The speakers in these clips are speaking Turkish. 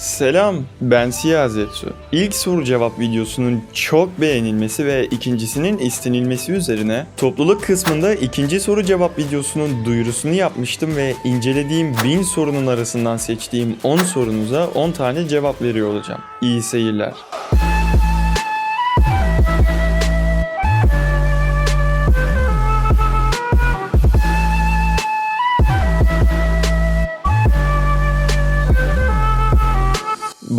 Selam, ben Siyah. İlk soru cevap videosunun çok beğenilmesi ve ikincisinin istenilmesi üzerine topluluk kısmında ikinci soru cevap videosunun duyurusunu yapmıştım ve incelediğim 1000 sorunun arasından seçtiğim 10 sorunuza 10 tane cevap veriyor olacağım. İyi seyirler.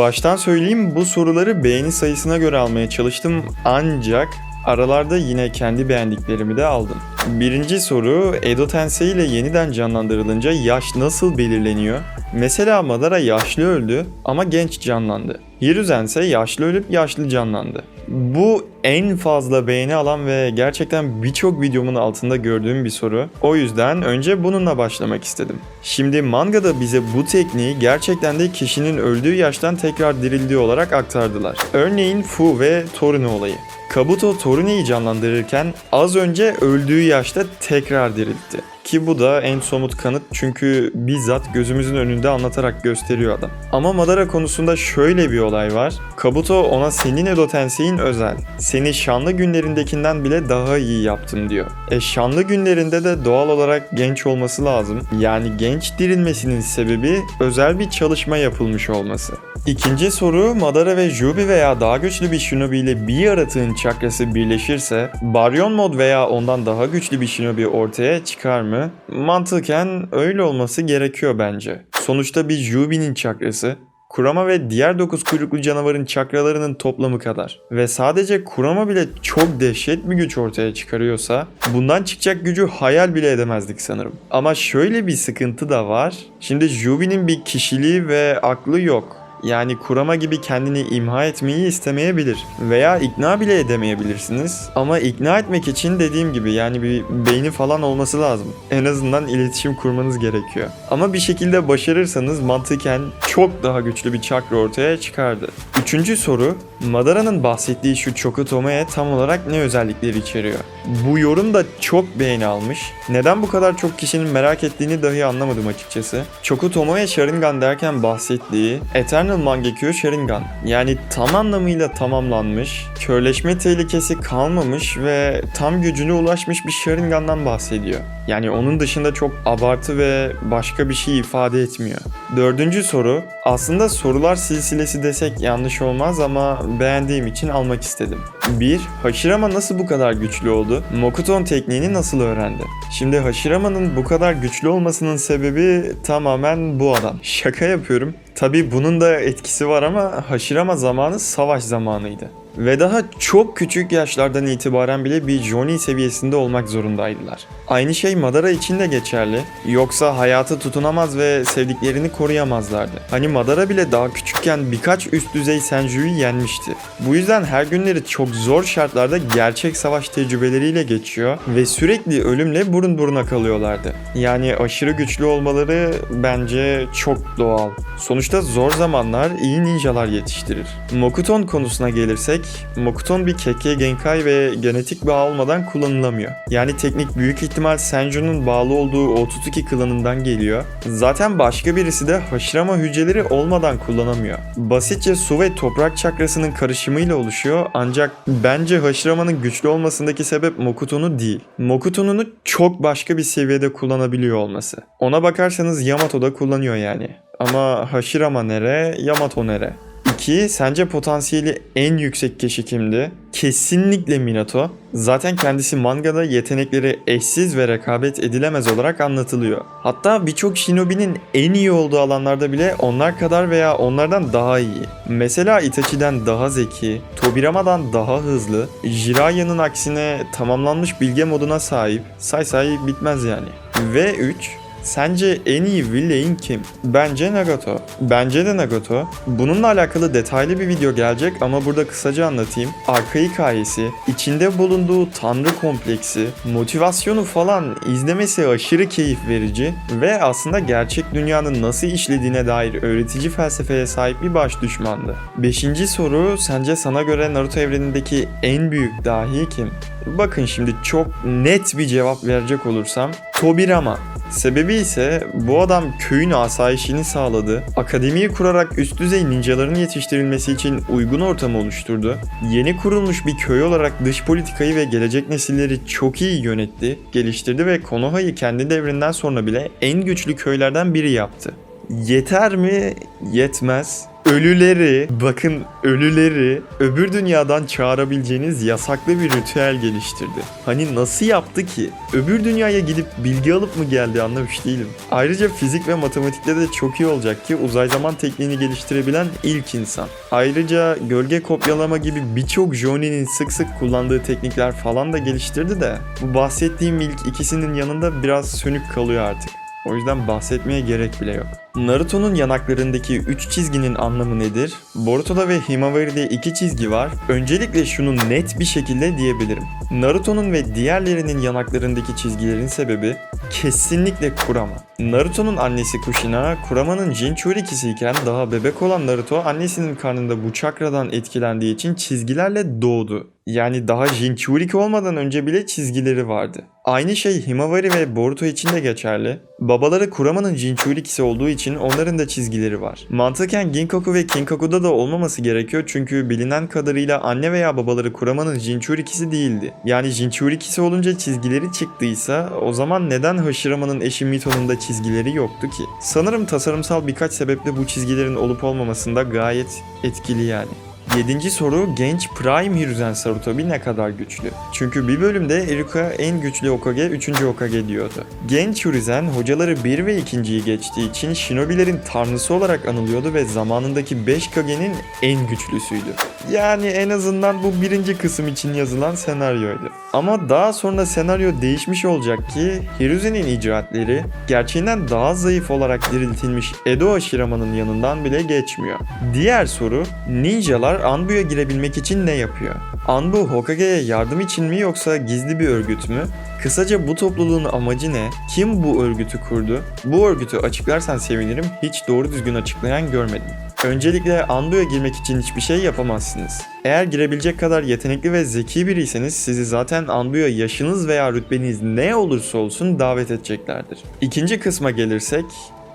Baştan söyleyeyim bu soruları beğeni sayısına göre almaya çalıştım ancak aralarda yine kendi beğendiklerimi de aldım. Birinci soru Edo Tensei ile yeniden canlandırılınca yaş nasıl belirleniyor? Mesela Madara yaşlı öldü ama genç canlandı. Hiruzen ise yaşlı ölüp yaşlı canlandı. Bu en fazla beğeni alan ve gerçekten birçok videomun altında gördüğüm bir soru. O yüzden önce bununla başlamak istedim. Şimdi mangada bize bu tekniği gerçekten de kişinin öldüğü yaştan tekrar dirildiği olarak aktardılar. Örneğin Fu ve Torino olayı. Kabuto Torino'yu canlandırırken az önce öldüğü yaşta tekrar diriltti. Ki bu da en somut kanıt çünkü bizzat gözümüzün önünde anlatarak gösteriyor adam. Ama Madara konusunda şöyle bir olay var. Kabuto ona senin Edo Tensei'in özel. Seni şanlı günlerindekinden bile daha iyi yaptım diyor. E şanlı günlerinde de doğal olarak genç olması lazım. Yani genç dirilmesinin sebebi özel bir çalışma yapılmış olması. İkinci soru Madara ve Jubi veya daha güçlü bir Shinobi ile bir yaratığın çakrası birleşirse Baryon mod veya ondan daha güçlü bir Shinobi ortaya çıkar mı? Mantıken öyle olması gerekiyor bence. Sonuçta bir Jubi'nin çakrası Kurama ve diğer 9 kuyruklu canavarın çakralarının toplamı kadar. Ve sadece Kurama bile çok dehşet bir güç ortaya çıkarıyorsa bundan çıkacak gücü hayal bile edemezdik sanırım. Ama şöyle bir sıkıntı da var. Şimdi Jubi'nin bir kişiliği ve aklı yok. Yani kurama gibi kendini imha etmeyi istemeyebilir. Veya ikna bile edemeyebilirsiniz. Ama ikna etmek için dediğim gibi yani bir beyni falan olması lazım. En azından iletişim kurmanız gerekiyor. Ama bir şekilde başarırsanız mantıken çok daha güçlü bir çakra ortaya çıkardı. Üçüncü soru, Madara'nın bahsettiği şu Chokutomo'ya tam olarak ne özellikleri içeriyor? Bu yorum da çok beğeni almış. Neden bu kadar çok kişinin merak ettiğini dahi anlamadım açıkçası. Chokutomo'ya Sharingan derken bahsettiği Eternal Mangekyo Sharingan. Yani tam anlamıyla tamamlanmış, körleşme tehlikesi kalmamış ve tam gücüne ulaşmış bir Sharingan'dan bahsediyor. Yani onun dışında çok abartı ve başka bir şey ifade etmiyor. Dördüncü soru, aslında sorular silsilesi desek yanlış olmaz ama beğendiğim için almak istedim. 1. Hashirama nasıl bu kadar güçlü oldu? Mokuton tekniğini nasıl öğrendi? Şimdi Hashirama'nın bu kadar güçlü olmasının sebebi tamamen bu adam. Şaka yapıyorum. Tabi bunun da etkisi var ama Hashirama zamanı savaş zamanıydı. Ve daha çok küçük yaşlardan itibaren bile bir Johnny seviyesinde olmak zorundaydılar. Aynı şey Madara için de geçerli. Yoksa hayata tutunamaz ve sevdiklerini koruyamazlardı. Hani Madara bile daha küçükken birkaç üst düzey Senju'yu yenmişti. Bu yüzden her günleri çok zor şartlarda gerçek savaş tecrübeleriyle geçiyor ve sürekli ölümle burun buruna kalıyorlardı. Yani aşırı güçlü olmaları bence çok doğal. Sonuçta zor zamanlar iyi ninjalar yetiştirir. Mokuton konusuna gelirsek, Mokuton bir Kekkei Genkai ve genetik bağ olmadan kullanılamıyor. Yani teknik büyük ihtimal Senju'nun bağlı olduğu Otsutsuki klanından geliyor. Zaten başka birisi de Hashirama hücreleri olmadan kullanamıyor. Basitçe su ve toprak çakrasının karışımıyla oluşuyor ancak bence Hashirama'nın güçlü olmasındaki sebep Mokuton'u değil. Mokuton'unu çok başka bir seviyede kullanabiliyor olması. Ona bakarsanız Yamato da kullanıyor yani. Ama Hashirama nere, Yamato nere? 2. Sence potansiyeli en yüksek kişi kimdi? Kesinlikle Minato. Zaten kendisi mangada yetenekleri eşsiz ve rekabet edilemez olarak anlatılıyor. Hatta birçok shinobi'nin en iyi olduğu alanlarda bile onlar kadar veya onlardan daha iyi. Mesela Itachi'den daha zeki, Tobirama'dan daha hızlı, Jiraiya'nın aksine tamamlanmış bilge moduna sahip. Say say bitmez yani. Ve 3. Sence en iyi villain kim? Bence Nagato. Bence de Nagato. Bununla alakalı detaylı bir video gelecek ama burada kısaca anlatayım. Arka hikayesi, içinde bulunduğu tanrı kompleksi, motivasyonu falan izlemesi aşırı keyif verici ve aslında gerçek dünyanın nasıl işlediğine dair öğretici felsefeye sahip bir baş düşmandı. Beşinci soru, sence sana göre Naruto evrenindeki en büyük dahi kim? Bakın şimdi çok net bir cevap verecek olursam Tobirama. Sebebi ise bu adam köyün asayişini sağladı, akademiyi kurarak üst düzey ninjaların yetiştirilmesi için uygun ortam oluşturdu, yeni kurulmuş bir köy olarak dış politikayı ve gelecek nesilleri çok iyi yönetti, geliştirdi ve Konoha'yı kendi devrinden sonra bile en güçlü köylerden biri yaptı. Yeter mi? Yetmez. Ölüleri, bakın ölüleri öbür dünyadan çağırabileceğiniz yasaklı bir ritüel geliştirdi. Hani nasıl yaptı ki? Öbür dünyaya gidip bilgi alıp mı geldi anlamış değilim. Ayrıca fizik ve matematikte de çok iyi olacak ki uzay zaman tekniğini geliştirebilen ilk insan. Ayrıca gölge kopyalama gibi birçok Jonin'in sık sık kullandığı teknikler falan da geliştirdi de bu bahsettiğim ilk ikisinin yanında biraz sönük kalıyor artık. O yüzden bahsetmeye gerek bile yok. Naruto'nun yanaklarındaki 3 çizginin anlamı nedir? Boruto'da ve Himawari'de 2 çizgi var. Öncelikle şunu net bir şekilde diyebilirim. Naruto'nun ve diğerlerinin yanaklarındaki çizgilerin sebebi kesinlikle Kurama. Naruto'nun annesi Kushina, Kurama'nın Jinchurikisi iken daha bebek olan Naruto annesinin karnında bu çakradan etkilendiği için çizgilerle doğdu. Yani daha Jinchuriki olmadan önce bile çizgileri vardı. Aynı şey Himawari ve Boruto için de geçerli. Babaları Kurama'nın Jinchurikisi olduğu için onların da çizgileri var. Mantıken Ginkaku ve Kinkaku'da da olmaması gerekiyor çünkü bilinen kadarıyla anne veya babaları Kurama'nın Jinchurikisi değildi. Yani Jinchurikisi olunca çizgileri çıktıysa o zaman neden Hashirama'nın eşi Mito'nun da çizgileri yoktu ki? Sanırım tasarımsal birkaç sebeple bu çizgilerin olup olmamasında gayet etkili yani. Yedinci soru genç Prime Hiruzen Sarutobi ne kadar güçlü? Çünkü bir bölümde Iruka en güçlü Hokage 3. Hokage diyordu. Genç Hiruzen hocaları 1 ve 2.yi geçtiği için Shinobilerin tanrısı olarak anılıyordu ve zamanındaki 5 Kage'nin en güçlüsüydü. Yani en azından bu birinci kısım için yazılan senaryoydu. Ama daha sonra senaryo değişmiş olacak ki Hiruzen'in icraatleri gerçeğinden daha zayıf olarak diriltilmiş Edo Hashirama'nın yanından bile geçmiyor. Diğer soru ninjalar Anbu'ya girebilmek için ne yapıyor? Anbu Hokage'ye yardım için mi yoksa gizli bir örgüt mü? Kısaca bu topluluğun amacı ne? Kim bu örgütü kurdu? Bu örgütü açıklarsan sevinirim. Hiç doğru düzgün açıklayan görmedim. Öncelikle Andu'ya girmek için hiçbir şey yapamazsınız. Eğer girebilecek kadar yetenekli ve zeki biriyseniz sizi zaten Andu'ya yaşınız veya rütbeniz ne olursa olsun davet edeceklerdir. İkinci kısma gelirsek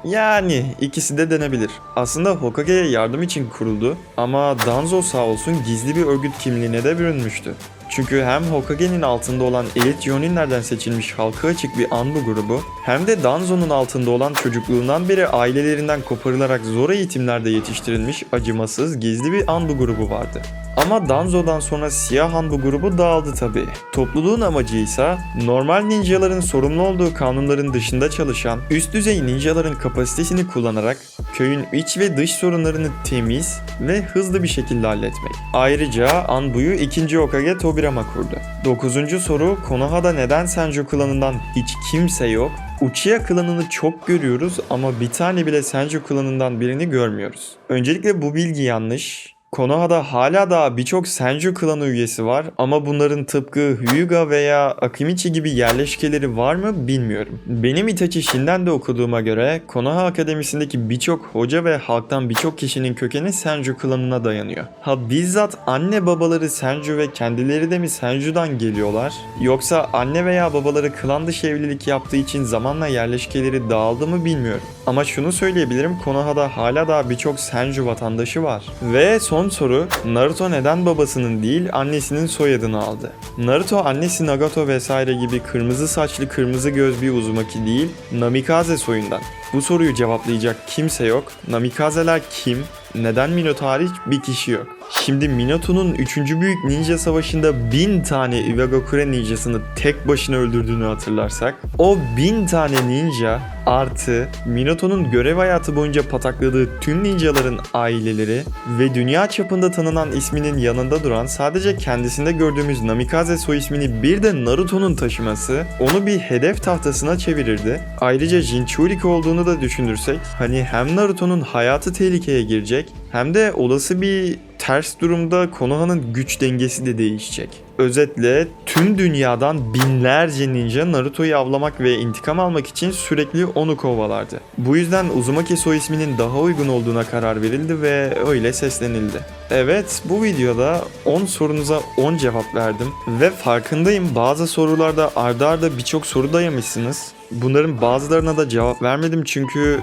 yani ikisi de denebilir. Aslında Hokage'ye yardım için kuruldu ama Danzo sağ olsun gizli bir örgüt kimliğine de bürünmüştü. Çünkü hem Hokage'nin altında olan elit Joninlerden seçilmiş halka açık bir Anbu grubu hem de Danzo'nun altında olan çocukluğundan beri ailelerinden koparılarak zor eğitimlerde yetiştirilmiş acımasız gizli bir Anbu grubu vardı. Ama Danzo'dan sonra Siyah Hanbu grubu dağıldı tabi. Topluluğun amacı ise normal ninjaların sorumlu olduğu kanunların dışında çalışan üst düzey ninjaların kapasitesini kullanarak köyün iç ve dış sorunlarını temiz ve hızlı bir şekilde halletmek. Ayrıca Anbu'yu 2. Hokage Tobirama kurdu. 9. soru Konoha'da neden Senju klanından hiç kimse yok? Uchiha klanını çok görüyoruz ama bir tane bile Senju klanından birini görmüyoruz. Öncelikle bu bilgi yanlış. Konoha'da hala da birçok Senju klanı üyesi var ama bunların tıpkı Hyuga veya Akimichi gibi yerleşkeleri var mı bilmiyorum. Benim Itachi Shin'den de okuduğuma göre Konoha Akademisi'ndeki birçok hoca ve halktan birçok kişinin kökeni Senju klanına dayanıyor. Ha bizzat anne babaları Senju ve kendileri de mi Senju'dan geliyorlar? Yoksa anne veya babaları klan dışı evlilik yaptığı için zamanla yerleşkeleri dağıldı mı bilmiyorum. Ama şunu söyleyebilirim Konoha'da hala da birçok Senju vatandaşı var. Ve son soru Naruto neden babasının değil annesinin soyadını aldı? Naruto annesi Nagato vesaire gibi kırmızı saçlı kırmızı göz bir uzumaki değil Namikaze soyundan. Bu soruyu cevaplayacak kimse yok. Namikazeler kim? Neden Minato hariç bir kişi yok. Şimdi Minato'nun 3. büyük ninja savaşında 1000 tane Iwagakure ninjasını tek başına öldürdüğünü hatırlarsak o 1000 tane ninja artı Minato'nun görev hayatı boyunca patakladığı tüm ninjaların aileleri ve dünya çapında tanınan isminin yanında duran sadece kendisinde gördüğümüz Namikaze soy ismini bir de Naruto'nun taşıması onu bir hedef tahtasına çevirirdi. Ayrıca Jinchuriki olduğunu da düşünürsek hani hem Naruto'nun hayatı tehlikeye girecek hem de olası bir ters Durumda Konoha'nın güç dengesi de değişecek. Özetle tüm dünyadan binlerce ninja Naruto'yu avlamak ve intikam almak için sürekli onu kovalardı. Bu yüzden Uzumaki soy isminin daha uygun olduğuna karar verildi ve öyle seslenildi. Evet bu videoda 10 sorunuza 10 cevap verdim ve farkındayım bazı sorularda ardarda arda birçok soru dayamışsınız. Bunların bazılarına da cevap vermedim çünkü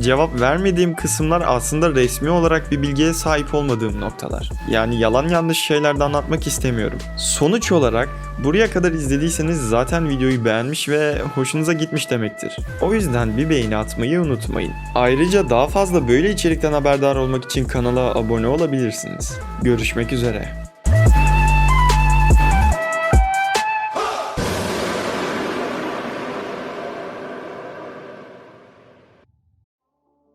cevap vermediğim kısımlar aslında resmi olarak bir bilgiye sahip olmadığım noktalar. Yani yalan yanlış şeyler de anlatmak istemiyorum. Sonuç olarak buraya kadar izlediyseniz zaten videoyu beğenmiş ve hoşunuza gitmiş demektir. O yüzden bir beğeni atmayı unutmayın. Ayrıca daha fazla böyle içerikten haberdar olmak için kanala abone olabilirsiniz. Görüşmek üzere.